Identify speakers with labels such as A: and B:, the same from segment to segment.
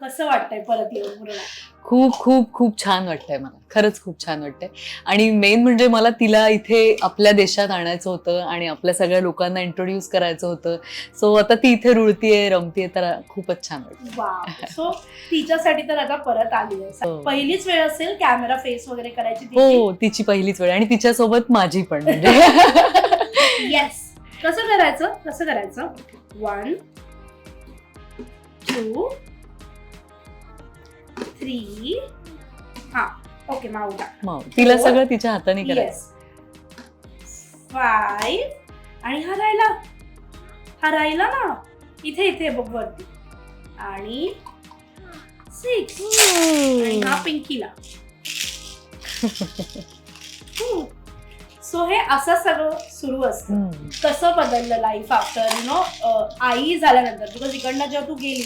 A: कसं वाटतंय परत येऊन
B: खूप खूप खूप छान वाटतंय मला. खरंच खूप छान वाटतंय. आणि मेन म्हणजे मला तिला इथे आपल्या देशात आणायचं होतं आणि आपल्या सगळ्या लोकांना इंट्रोड्यूस करायचं होतं. सो आता ती इथे रुळतीये रमतीये तर खूपच छान वाटतं
A: वा सो तिच्यासाठी तर आता परत आली आहे.
B: हो.
A: पहिलीच वेळ असेल कॅमेरा फेस वगैरे करायची
B: हो तिची पहिलीच वेळ आणि तिच्यासोबत माझी पण म्हणजे.
A: येस कसं करायचं? कसं करायचं? वन टू थ्री हा ओके माऊला
B: मग तिला सगळं तिच्या हाताने करायचं.
A: येस फाईव्ह आणि हा राहिला. हा राहिला ना? इथे इथे बघ वरती. आणि सिक्स आणि हा पिंकीला. सो हे असं सगळं सुरू असतं. कसं बदललं लाईफ आफ्टर यु नो आई झाल्यानंतर बिकॉज इकडनं जेव्हा तू गेली.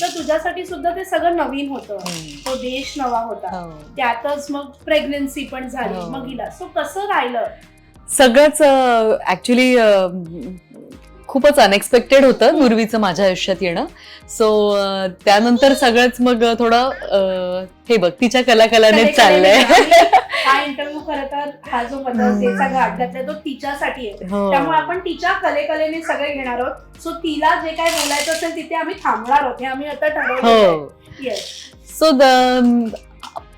A: तर तुझ्यासाठी सुद्धा ते सगळं नवीन होतं. तो देश नवा होता
B: हो.
A: त्यातच मग प्रेग्नन्सी पण झाली
B: हो.
A: मग हिला सो कसं राहिलं
B: सगळंच ऍक्च्युली खूपच अनएक्सपेक्टेड होतं नुरवीचं माझ्या आयुष्यात येणं सो त्यानंतर सगळंच मग थोडं हे बघ तिच्या कलाकलानेच चाललंय
A: हा इंटरव्ह्यू खरं तर हा जो मदर्स डेचा घाट घातलाय तो तिच्यासाठी आहे.
B: हो.
A: त्यामुळे आपण तिच्या कलेकलेने सगळे घेणार आहोत. सो तिला जे काय बोलायचं असेल तिथे आम्ही थांबणार आहोत. हे आम्ही आता ठरवलं
B: हो.
A: येस
B: सो द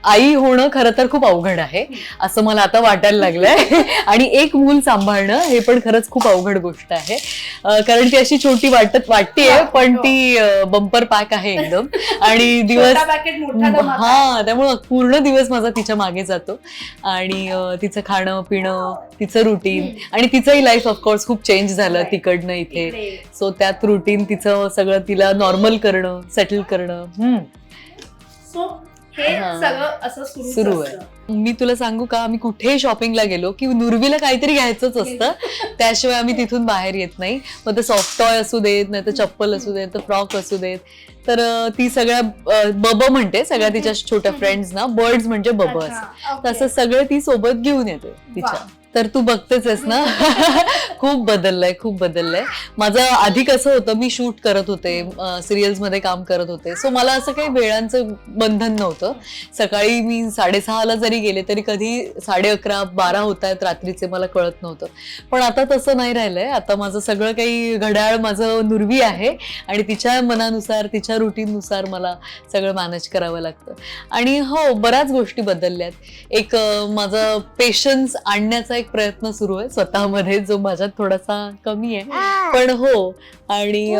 B: आई होणं खरं तर खूप अवघड आहे असं मला आता वाटायला लागलंय आणि एक मूल सांभाळणं हे पण खरंच खूप अवघड गोष्ट आहे कारण ती अशी छोटी वाटत वाटतेय पण ती बंपर पॅक आहे एकदम आणि दिवस. हा त्यामुळे पूर्ण दिवस माझा तिच्यामागे जातो आणि तिचं खाणं पिणं तिचं रुटीन. आणि तिचंही लाईफ ऑफकोर्स खूप चेंज झालं. तिकडनं इथे. सो त्यात रुटीन तिचं सगळं तिला नॉर्मल करणं सेटल करणं.
A: सो हे
B: हा.
A: सगळं असं सुरू
B: सुरू आहे. मी तुला सांगू का आम्ही कुठेही शॉपिंगला गेलो की नुरवीला काहीतरी घ्यायचंच असतं त्याशिवाय आम्ही तिथून बाहेर येत नाही मग ते सॉफ्ट टॉय असू देत नाही तर चप्पल असू देत तर फ्रॉक असू देत तर ती सगळ्या बब म्हणते सगळ्या तिच्या छोट्या फ्रेंड्स ना बर्ड्स म्हणजे बब असं तसं सगळं ती सोबत घेऊन येते तिच्या. तर तू बघतेच आहेस ना? खूप बदललंय खूप बदललंय. माझं आधी कसं होतं मी शूट करत होते सिरियल्समध्ये काम करत होते. सो मला असं काही वेळांचं बंधन नव्हतं. सकाळी मी साडेसहाला जरी गेले तरी कधी साडे अकरा बारा होत आहेत रात्रीचे मला कळत नव्हतं. पण आता तसं नाही राहिलंय. आता माझं सगळं काही घड्याळ माझं नुरवी आहे. आणि तिच्या मनानुसार तिच्या रुटीननुसार मला सगळं मॅनेज करावं लागतं. आणि हो बऱ्याच गोष्टी बदलल्यात एक माझा पेशन्स आणण्याचा एक प्रयत्न सुरू आहे स्वतःमध्ये जो माझ्यात थोडासा कमी आहे. पण हो आणि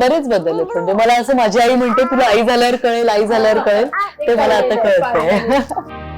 B: बरेच बदल आहेत. म्हणजे मला असं माझी आई म्हणते तुला आई झाल्यावर कळेल आई झाल्यावर कळेल. ते मला आता कळतंय.